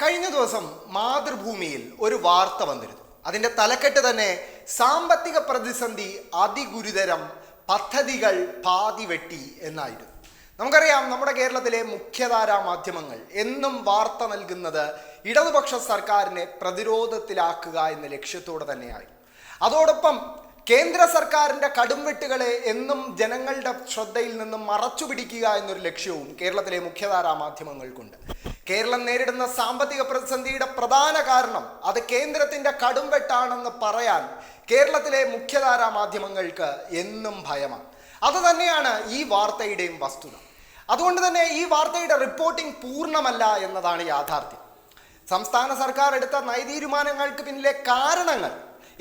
കഴിഞ്ഞ ദിവസം മാതൃഭൂമിയിൽ ഒരു വാർത്ത വന്നിരുന്നു. അതിന്റെ തലക്കെട്ട് തന്നെ സാമ്പത്തിക പ്രതിസന്ധി അതിഗുരുതരം പദ്ധതികൾ പാതി വെട്ടി എന്നായിരുന്നു. നമുക്കറിയാം നമ്മുടെ കേരളത്തിലെ മുഖ്യധാരാ മാധ്യമങ്ങൾ എന്നും വാർത്ത നൽകുന്നത് ഇടതുപക്ഷ സർക്കാരിനെ പ്രതിരോധത്തിലാക്കുക എന്ന ലക്ഷ്യത്തോടെ തന്നെയായി. അതോടൊപ്പം കേന്ദ്ര സർക്കാരിന്റെ കടുംവെട്ടുകളെ എന്നും ജനങ്ങളുടെ ശ്രദ്ധയിൽ നിന്നും മറച്ചുപിടിക്കുക എന്നൊരു ലക്ഷ്യവും കേരളത്തിലെ മുഖ്യധാരാ മാധ്യമങ്ങൾക്കുണ്ട്. കേരളം നേരിടുന്ന സാമ്പത്തിക പ്രതിസന്ധിയുടെ പ്രധാന കാരണം അത് കേന്ദ്രത്തിന്റെ കടുംവെട്ടാണെന്ന് പറയാൻ കേരളത്തിലെ മുഖ്യധാരാ മാധ്യമങ്ങൾക്ക് എന്നും ഭയമാണ്. അത് തന്നെയാണ് ഈ വാർത്തയുടെയും വസ്തുത. അതുകൊണ്ട് തന്നെ ഈ വാർത്തയുടെ റിപ്പോർട്ടിംഗ് പൂർണമല്ല എന്നതാണ് യാഥാർത്ഥ്യം. സംസ്ഥാന സർക്കാർ എടുത്ത നയതീരുമാനങ്ങൾക്ക് പിന്നിലെ കാരണങ്ങൾ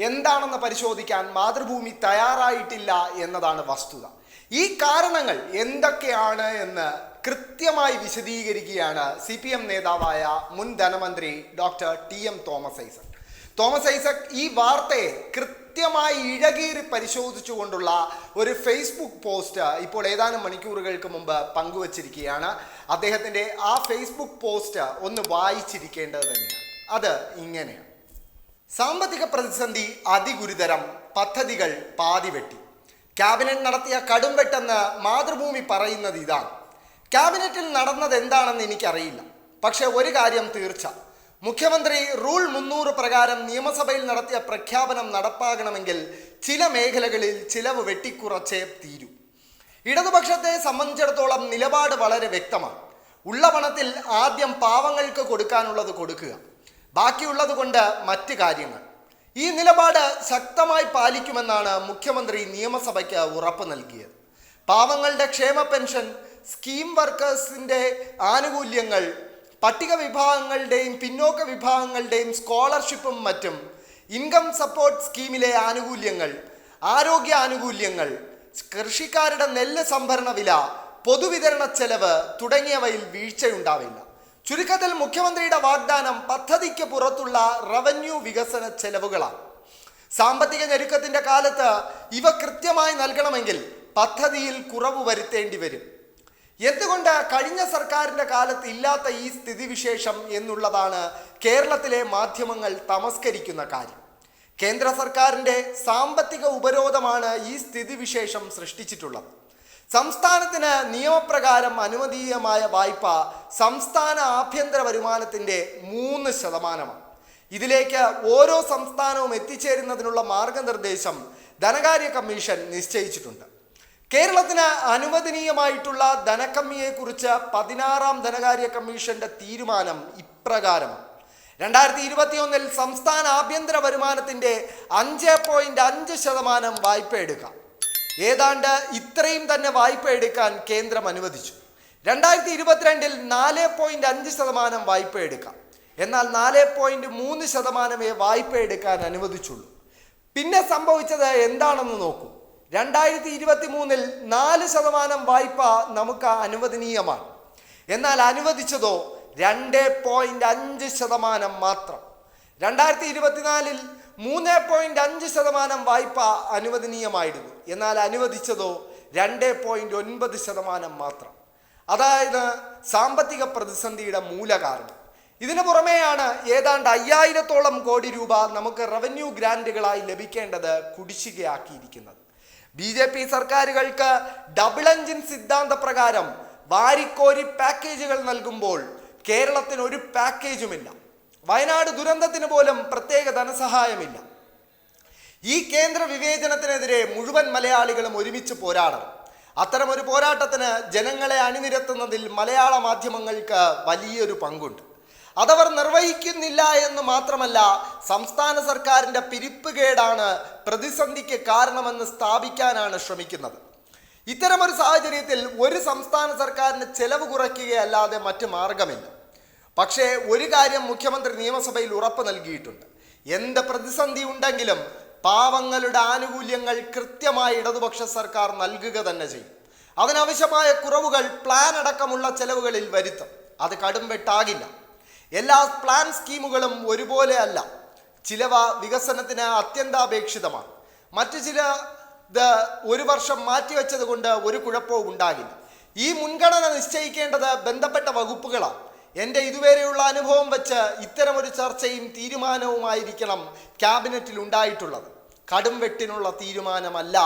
എന്താണെന്ന് പരിശോധിക്കാൻ മാതൃഭൂമി തയ്യാറായിട്ടില്ല എന്നതാണ് വസ്തുത. ഈ കാരണങ്ങൾ എന്തൊക്കെയാണ് എന്ന് കൃത്യമായി വിശദീകരിക്കുകയാണ് സി പി എം നേതാവായ മുൻ ധനമന്ത്രി doctor T M Thomas Isaac. Thomas Isaac ഈ വാർത്തയെ കൃത്യമായി ഇഴകീറി പരിശോധിച്ചുകൊണ്ടുള്ള ഒരു ഫേസ്ബുക്ക് പോസ്റ്റ് ഇപ്പോൾ ഏതാനും മണിക്കൂറുകൾക്ക് മുമ്പ് പങ്കുവച്ചിരിക്കുകയാണ്. അദ്ദേഹത്തിന്റെ ആ ഫേസ്ബുക്ക് പോസ്റ്റ് ഒന്ന് വായിച്ചിരിക്കേണ്ടത് തന്നെയാണ്. അത് ഇങ്ങനെയാണ്. സാമ്പത്തിക പ്രതിസന്ധി അതിഗുരുതരം പദ്ധതികൾ പാതിവെട്ടി. ക്യാബിനറ്റ് നടത്തിയ കടുംവെട്ടെന്ന് മാതൃഭൂമി പറയുന്നത് ഇതാണ്. ക്യാബിനറ്റിൽ നടന്നത് എന്താണെന്ന് എനിക്കറിയില്ല. പക്ഷെ ഒരു കാര്യം തീർച്ച. മുഖ്യമന്ത്രി റൂൾ മുന്നൂറ് പ്രകാരം നിയമസഭയിൽ നടത്തിയ പ്രഖ്യാപനം നടപ്പാകണമെങ്കിൽ ചില മേഖലകളിൽ ചിലവ് വെട്ടിക്കുറച്ചേ തീരൂ. ഇടതുപക്ഷത്തെ സംബന്ധിച്ചിടത്തോളം നിലപാട് വളരെ വ്യക്തമാണ്. ഉള്ള പണത്തിൽ ആദ്യം പാവങ്ങൾക്ക് കൊടുക്കാനുള്ളത് കൊടുക്കുക. ബാക്കിയുള്ളത് കൊണ്ട് മറ്റ് കാര്യങ്ങൾ. ഈ നിലപാട് ശക്തമായി പാലിക്കുമെന്നാണ് മുഖ്യമന്ത്രി നിയമസഭയ്ക്ക് ഉറപ്പ് നൽകിയത്. പാവങ്ങളുടെ ക്ഷേമ പെൻഷൻ സ്കീം വർക്കേഴ്സിന്റെ ആനുകൂല്യങ്ങൾ പട്ടിക വിഭാഗങ്ങളുടെയും പിന്നോക്ക വിഭാഗങ്ങളുടെയും സ്കോളർഷിപ്പും മറ്റും ഇൻകം സപ്പോർട്ട് സ്കീമിലെ ആനുകൂല്യങ്ങൾ ആരോഗ്യ ആനുകൂല്യങ്ങൾ കൃഷിക്കാരുടെ നെല്ല് സംഭരണ വില പൊതുവിതരണ ചെലവ് തുടങ്ങിയവയിൽ വീഴ്ചയുണ്ടാവില്ല. ചുരുക്കത്തിൽ മുഖ്യമന്ത്രിയുടെ വാഗ്ദാനം പദ്ധതിക്ക് പുറത്തുള്ള റവന്യൂ വികസന ചെലവുകളാണ്. സാമ്പത്തിക ഞെരുക്കത്തിന്റെ കാലത്ത് ഇവ കൃത്യമായി നൽകണമെങ്കിൽ പദ്ധതിയിൽ കുറവ് വരുത്തേണ്ടി വരും. എന്തുകൊണ്ട് കഴിഞ്ഞ സർക്കാരിന്റെ കാലത്ത് ഇല്ലാത്ത ഈ സ്ഥിതിവിശേഷം എന്നുള്ളതാണ് കേരളത്തിലെ മാധ്യമങ്ങൾ തമസ്കരിക്കുന്ന കാര്യം. കേന്ദ്ര സർക്കാരിന്റെ സാമ്പത്തിക ഉപരോധമാണ് ഈ സ്ഥിതിവിശേഷം സൃഷ്ടിച്ചിട്ടുള്ളത്. സംസ്ഥാനത്തിന് നിയമപ്രകാരം അനുവദീയമായ വായ്പ സംസ്ഥാന ആഭ്യന്തര വരുമാനത്തിന്റെ മൂന്ന് ശതമാനമാണ്. ഇതിലേക്ക് ഓരോ സംസ്ഥാനവും എത്തിച്ചേരുന്നതിനുള്ള മാർഗനിർദ്ദേശം ധനകാര്യ കമ്മീഷൻ നിശ്ചയിച്ചിട്ടുണ്ട്. കേരളത്തിന് അനുവദനീയമായിട്ടുള്ള ധനക്കമ്മിയെക്കുറിച്ച് പതിനാറാം ധനകാര്യ കമ്മീഷന്റെ തീരുമാനം ഇപ്രകാരം. രണ്ടായിരത്തി ഇരുപത്തിയൊന്നിൽ സംസ്ഥാന ആഭ്യന്തര വരുമാനത്തിന്റെ അഞ്ച് പോയിന്റ് അഞ്ച് ശതമാനം വായ്പ എടുക്കാം. ഏതാണ്ട് ഇത്രയും തന്നെ വായ്പ എടുക്കാൻ കേന്ദ്രം അനുവദിച്ചു. രണ്ടായിരത്തി ഇരുപത്തിരണ്ടിൽ നാല് പോയിന്റ് അഞ്ച് ശതമാനം വായ്പ എടുക്കാം. എന്നാൽ നാല് പോയിന്റ് മൂന്ന് ശതമാനമേ വായ്പ എടുക്കാൻ അനുവദിച്ചുള്ളൂ. പിന്നെ സംഭവിച്ചത് എന്താണെന്ന് നോക്കൂ. രണ്ടായിരത്തി ഇരുപത്തി മൂന്നിൽ നാല് ശതമാനം വായ്പ നമുക്ക് അനുവദനീയമാണ്. എന്നാൽ അനുവദിച്ചതോ രണ്ട് പോയിന്റ് അഞ്ച് ശതമാനം മാത്രം. രണ്ടായിരത്തി ഇരുപത്തിനാലിൽ മൂന്ന് പോയിന്റ് അഞ്ച് ശതമാനം വായ്പ അനുവദനീയമായിരുന്നു. എന്നാൽ അനുവദിച്ചതോ രണ്ട് പോയിന്റ് ഒൻപത് ശതമാനം മാത്രം. അതായത് സാമ്പത്തിക പ്രതിസന്ധിയുടെ മൂലകാരണം. ഇതിനു പുറമെയാണ് ഏതാണ്ട് അയ്യായിരത്തോളം കോടി രൂപ നമുക്ക് റവന്യൂ ഗ്രാന്റുകളായി ലഭിക്കേണ്ടത് കുടിശ്ശികയാക്കിയിരിക്കുന്നത്. ബി ജെ പി സർക്കാരുകൾക്ക് ഡബിൾ എഞ്ചിൻ സിദ്ധാന്ത പ്രകാരം വാരിക്കോരി പാക്കേജുകൾ നൽകുമ്പോൾ കേരളത്തിന് ഒരു പാക്കേജുമില്ല. വയനാട് ദുരന്തത്തിന് പോലും പ്രത്യേക ധനസഹായമില്ല. ഈ കേന്ദ്ര വിവേചനത്തിനെതിരെ മുഴുവൻ മലയാളികളും ഒരുമിച്ച് പോരാടണം. അത്തരമൊരു പോരാട്ടത്തിന് ജനങ്ങളെ അണിനിരത്തുന്നതിൽ മലയാള മാധ്യമങ്ങൾക്ക് വലിയൊരു പങ്കുണ്ട്. അതവർ നിർവഹിക്കുന്നില്ല എന്ന് മാത്രമല്ല സംസ്ഥാന സർക്കാരിന്റെ പിരിപ്പുകേടാണ് പ്രതിസന്ധിക്ക് കാരണമെന്ന് സ്ഥാപിക്കാനാണ് ശ്രമിക്കുന്നത്. ഇത്തരമൊരു സാഹചര്യത്തിൽ ഒരു സംസ്ഥാന സർക്കാരിന് ചെലവ് കുറയ്ക്കുകയല്ലാതെ മറ്റു മാർഗമില്ല. പക്ഷേ ഒരു കാര്യം മുഖ്യമന്ത്രി നിയമസഭയിൽ ഉറപ്പ് നൽകിയിട്ടുണ്ട്. എന്ത് പ്രതിസന്ധി ഉണ്ടെങ്കിലും പാവങ്ങളുടെ ആനുകൂല്യങ്ങൾ കൃത്യമായി ഇടതുപക്ഷ സർക്കാർ നൽകുക തന്നെ ചെയ്യും. അതിനാവശ്യമായ കുറവുകൾ പ്ലാൻ അടക്കമുള്ള ചെലവുകളിൽ വരുത്തും. അത് കടും വെട്ടാകില്ല എല്ലാ പ്ലാൻ സ്കീമുകളും ഒരുപോലെ അല്ല. ചിലവ വികസനത്തിന് അത്യന്താപേക്ഷിതമാണ്. മറ്റു ചില ഒരു വർഷം മാറ്റിവെച്ചത് കൊണ്ട് ഒരു കുഴപ്പവും ഉണ്ടാകില്ല. ഈ മുൻഗണന നിശ്ചയിക്കേണ്ടത് ബന്ധപ്പെട്ട വകുപ്പുകളാണ്. എന്റെ ഇതുവരെയുള്ള അനുഭവം വെച്ച് ഇത്തരമൊരു ചർച്ചയും തീരുമാനവുമായിരിക്കണം ക്യാബിനറ്റിൽ ഉണ്ടായിട്ടുള്ളത്. കടും വെട്ടിനുള്ള തീരുമാനമല്ല.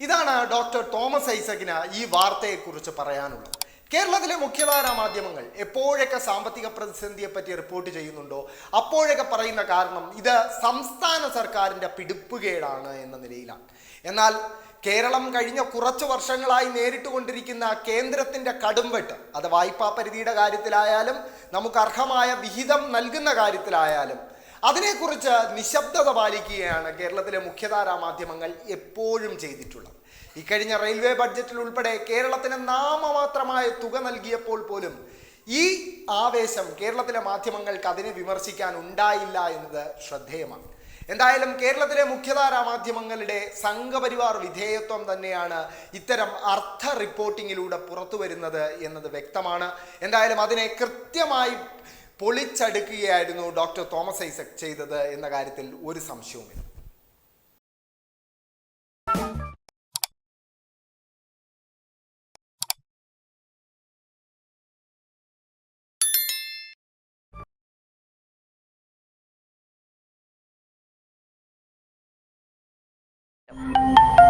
ഇതാണ് ഡോക്ടർ തോമസ് ഐസക്കിന് ഈ വാർത്തയെക്കുറിച്ച് പറയാനുള്ളത്. കേരളത്തിലെ മുഖ്യധാര മാധ്യമങ്ങൾ എപ്പോഴൊക്കെ സാമ്പത്തിക പ്രതിസന്ധിയെ പറ്റി റിപ്പോർട്ട് ചെയ്യുന്നുണ്ടോ അപ്പോഴൊക്കെ പറയുന്ന കാരണം ഇത് സംസ്ഥാന സർക്കാരിന്റെ പിടിപ്പുകേടാണ് എന്ന നിലയിലാണ്. എന്നാൽ കേരളം കഴിഞ്ഞ കുറച്ച് വർഷങ്ങളായി നേരിട്ടുകൊണ്ടിരിക്കുന്ന കേന്ദ്രത്തിന്റെ കടുംവെട്ട് അത് വായ്പാ പരിധിയുടെ കാര്യത്തിലായാലും നമുക്ക് അർഹമായ വിഹിതം നൽകുന്ന കാര്യത്തിലായാലും അതിനെക്കുറിച്ച് നിശബ്ദത പാലിക്കുകയാണ് കേരളത്തിലെ മുഖ്യധാരാ മാധ്യമങ്ങൾ എപ്പോഴും ചെയ്തിട്ടുള്ളത്. ഇക്കഴിഞ്ഞ റെയിൽവേ ബഡ്ജറ്റിൽ ഉൾപ്പെടെ കേരളത്തിന് നാമമാത്രമായ തുക നൽകിയപ്പോൾ പോലും ഈ ആവേശം കേരളത്തിലെ മാധ്യമങ്ങൾക്ക് അതിനെ വിമർശിക്കാൻ ഉണ്ടായില്ല എന്നത് ശ്രദ്ധേയമാണ്. എന്തായാലും കേരളത്തിലെ മുഖ്യധാരാ മാധ്യമങ്ങളുടെ സംഘപരിവാർ വിധേയത്വം തന്നെയാണ് ഇത്തരം അർത്ഥ റിപ്പോർട്ടിങ്ങിലൂടെ പുറത്തു വരുന്നത് എന്നത് വ്യക്തമാണ്. എന്തായാലും അതിനെ കൃത്യമായി പൊളിച്ചടുക്കുകയായിരുന്നു ഡോക്ടർ തോമസ് ഐസക് ചെയ്തത് എന്ന കാര്യത്തിൽ ഒരു സംശയവുമില്ല. you.